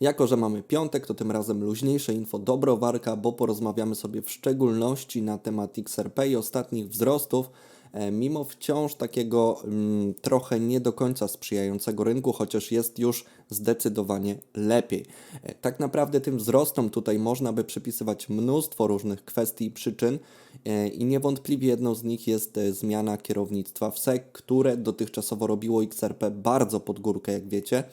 Jako, że mamy piątek, to tym razem luźniejsze info do browarka, bo porozmawiamy sobie w szczególności na temat XRP i ostatnich wzrostów, e, mimo wciąż takiego mm, trochę nie do końca sprzyjającego rynku, chociaż jest już zdecydowanie lepiej. E, tak naprawdę tym wzrostom tutaj można by przypisywać mnóstwo różnych kwestii i przyczyn e, i niewątpliwie jedną z nich jest zmiana kierownictwa w SEC, które dotychczasowo robiło XRP bardzo pod górkę, jak wiecie.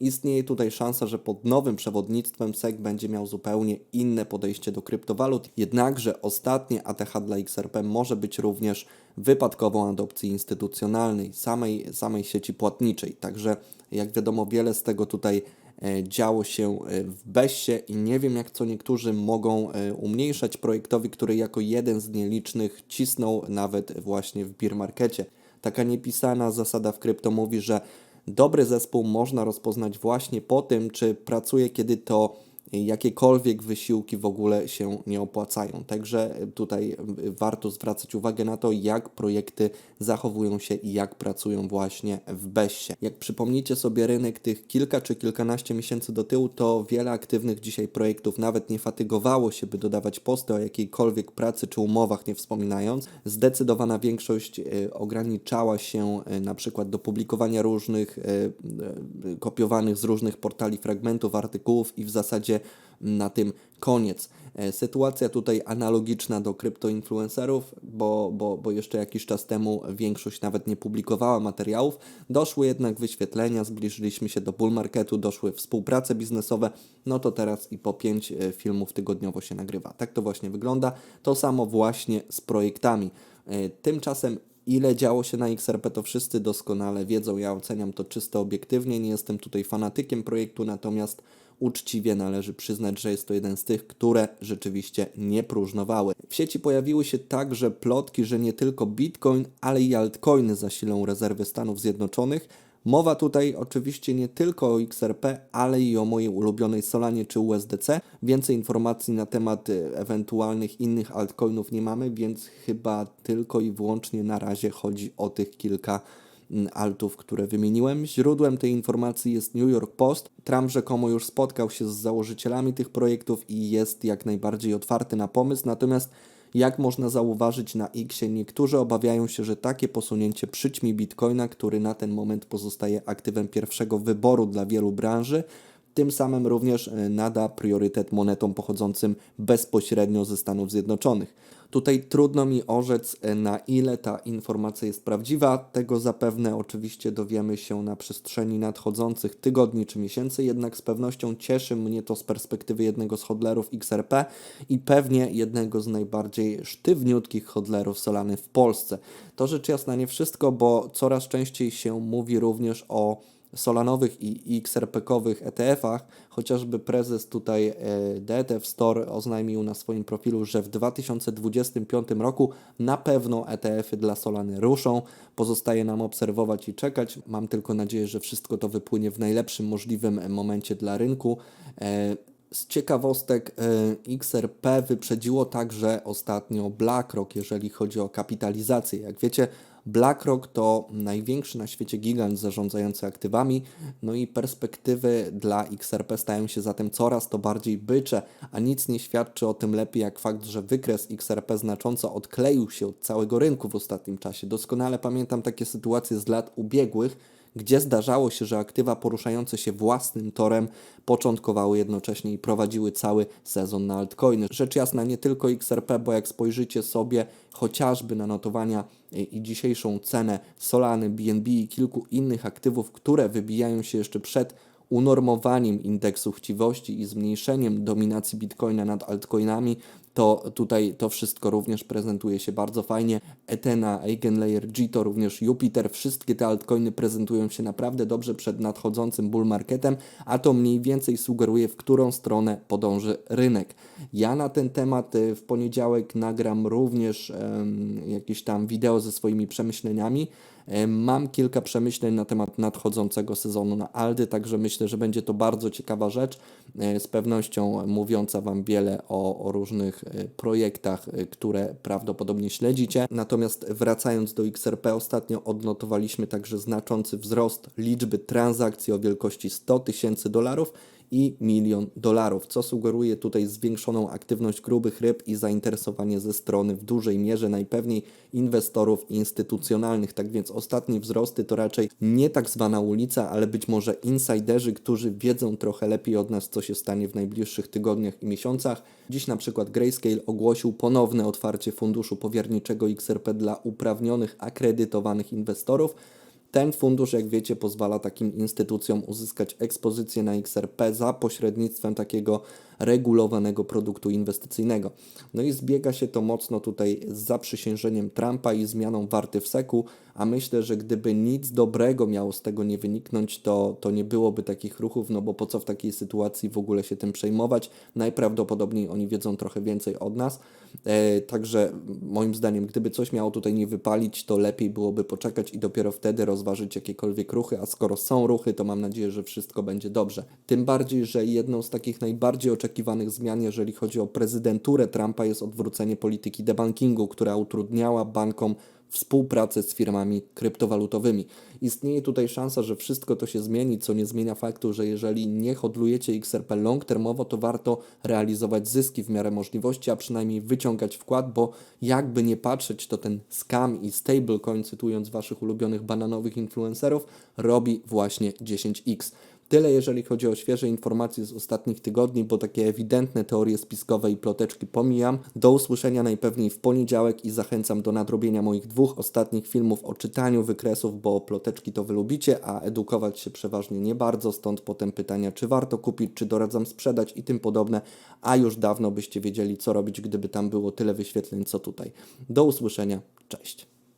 Istnieje tutaj szansa, że pod nowym przewodnictwem SEC będzie miał zupełnie inne podejście do kryptowalut, jednakże ostatnie ATH dla XRP może być również wypadkową adopcji instytucjonalnej, samej, samej sieci płatniczej. Także jak wiadomo, wiele z tego tutaj e, działo się e, w Bessie i nie wiem jak co niektórzy mogą e, umniejszać projektowi, który jako jeden z nielicznych cisnął nawet właśnie w beer markecie. Taka niepisana zasada w krypto mówi, że dobry zespół można rozpoznać właśnie po tym, czy pracuje, kiedy to jakiekolwiek wysiłki w ogóle się nie opłacają. Także tutaj warto zwracać uwagę na to, jak projekty zachowują się i jak pracują właśnie w Bessie. Jak przypomnicie sobie rynek tych kilka czy kilkanaście miesięcy do tyłu, to wiele aktywnych dzisiaj projektów nawet nie fatygowało się, by dodawać posty o jakiejkolwiek pracy czy umowach, nie wspominając. Zdecydowana większość ograniczała się na przykład do publikowania różnych kopiowanych z różnych portali fragmentów, artykułów i w zasadzie na tym koniec. E, sytuacja tutaj analogiczna do kryptoinfluencerów, bo, bo, bo jeszcze jakiś czas temu większość nawet nie publikowała materiałów. Doszły jednak wyświetlenia, zbliżyliśmy się do bull marketu, doszły współprace biznesowe, no to teraz i po pięć e, filmów tygodniowo się nagrywa. Tak to właśnie wygląda. To samo właśnie z projektami. E, tymczasem Ile działo się na XRP, to wszyscy doskonale wiedzą. Ja oceniam to czysto obiektywnie. Nie jestem tutaj fanatykiem projektu, natomiast uczciwie należy przyznać, że jest to jeden z tych, które rzeczywiście nie próżnowały. W sieci pojawiły się także plotki, że nie tylko Bitcoin, ale i altcoiny zasilą rezerwy Stanów Zjednoczonych. Mowa tutaj oczywiście nie tylko o XRP, ale i o mojej ulubionej Solanie czy USDC. Więcej informacji na temat y, ewentualnych innych altcoinów nie mamy, więc chyba tylko i wyłącznie na razie chodzi o tych kilka altów, które wymieniłem. Źródłem tej informacji jest New York Post. Trump rzekomo już spotkał się z założycielami tych projektów i jest jak najbardziej otwarty na pomysł, natomiast jak można zauważyć na X, niektórzy obawiają się, że takie posunięcie przyćmi Bitcoina, który na ten moment pozostaje aktywem pierwszego wyboru dla wielu branży, tym samym również e, nada priorytet monetom pochodzącym bezpośrednio ze Stanów Zjednoczonych. Tutaj trudno mi orzec, e, na ile ta informacja jest prawdziwa. Tego zapewne oczywiście dowiemy się na przestrzeni nadchodzących tygodni czy miesięcy, jednak z pewnością cieszy mnie to z perspektywy jednego z hodlerów XRP i pewnie jednego z najbardziej sztywniutkich hodlerów Solany w Polsce. To rzecz jasna nie wszystko, bo coraz częściej się mówi również o solanowych i XRP-kowych ETF-ach, chociażby prezes tutaj e, DETF Store oznajmił na swoim profilu, że w 2025 roku na pewno ETF-y dla Solany ruszą. Pozostaje nam obserwować i czekać. Mam tylko nadzieję, że wszystko to wypłynie w najlepszym możliwym momencie dla rynku. E, z ciekawostek e, XRP wyprzedziło także ostatnio BlackRock, jeżeli chodzi o kapitalizację. Jak wiecie, BlackRock to największy na świecie gigant zarządzający aktywami, no i perspektywy dla XRP stają się zatem coraz to bardziej bycze, a nic nie świadczy o tym lepiej jak fakt, że wykres XRP znacząco odkleił się od całego rynku w ostatnim czasie. Doskonale pamiętam takie sytuacje z lat ubiegłych, gdzie zdarzało się, że aktywa poruszające się własnym torem początkowały jednocześnie i prowadziły cały sezon na altcoiny. Rzecz jasna, nie tylko XRP, bo jak spojrzycie sobie chociażby na notowania i dzisiejszą cenę Solany, BNB i kilku innych aktywów, które wybijają się jeszcze przed unormowaniem indeksu chciwości i zmniejszeniem dominacji Bitcoina nad altcoinami, to tutaj to wszystko również prezentuje się bardzo fajnie. Ethena, Eigenlayer, G to również Jupiter, wszystkie te altcoiny prezentują się naprawdę dobrze przed nadchodzącym bull marketem, a to mniej więcej sugeruje, w którą stronę podąży rynek. Ja na ten temat y, w poniedziałek nagram również um, jakieś tam wideo ze swoimi przemyśleniami. Mam kilka przemyśleń na temat nadchodzącego sezonu na Aldy, także myślę, że będzie to bardzo ciekawa rzecz, e, z pewnością mówiąca Wam wiele o, o różnych e, projektach, e, które prawdopodobnie śledzicie. Natomiast wracając do XRP, ostatnio odnotowaliśmy także znaczący wzrost liczby transakcji o wielkości 100 tysięcy dolarów i milion dolarów, co sugeruje tutaj zwiększoną aktywność grubych ryb i zainteresowanie ze strony w dużej mierze najpewniej inwestorów instytucjonalnych. Tak więc ostatnie wzrosty to raczej nie tak zwana ulica, ale być może insiderzy, którzy wiedzą trochę lepiej od nas, co się stanie w najbliższych tygodniach i miesiącach. Dziś na przykład Grayscale ogłosił ponowne otwarcie funduszu powierniczego XRP dla uprawnionych, akredytowanych inwestorów. Ten fundusz, jak wiecie, pozwala takim instytucjom uzyskać ekspozycję na XRP za pośrednictwem takiego regulowanego produktu inwestycyjnego. No i zbiega się to mocno tutaj z zaprzysiężeniem Trumpa i zmianą warty w seku, a myślę, że gdyby nic dobrego miało z tego nie wyniknąć, to, to nie byłoby takich ruchów, no bo po co w takiej sytuacji w ogóle się tym przejmować? Najprawdopodobniej oni wiedzą trochę więcej od nas. E, także moim zdaniem, gdyby coś miało tutaj nie wypalić, to lepiej byłoby poczekać i dopiero wtedy rozważyć jakiekolwiek ruchy, a skoro są ruchy, to mam nadzieję, że wszystko będzie dobrze. Tym bardziej, że jedną z takich najbardziej oczekiwanych zmian, jeżeli chodzi o prezydenturę Trumpa, jest odwrócenie polityki debankingu, która utrudniała bankom współpracę z firmami kryptowalutowymi. Istnieje tutaj szansa, że wszystko to się zmieni, co nie zmienia faktu, że jeżeli nie hodlujecie XRP long termowo, to warto realizować zyski w miarę możliwości, a przynajmniej wyciągać wkład, bo jakby nie patrzeć, to ten scam i stablecoin, cytując waszych ulubionych bananowych influencerów, robi właśnie 10x. Tyle jeżeli chodzi o świeże informacje z ostatnich tygodni, bo takie ewidentne teorie spiskowe i ploteczki pomijam. Do usłyszenia najpewniej w poniedziałek i zachęcam do nadrobienia moich dwóch ostatnich filmów o czytaniu wykresów, bo ploteczki to wy lubicie, a edukować się przeważnie nie bardzo, stąd potem pytania, czy warto kupić, czy doradzam sprzedać i tym podobne, a już dawno byście wiedzieli, co robić, gdyby tam było tyle wyświetleń, co tutaj. Do usłyszenia, cześć.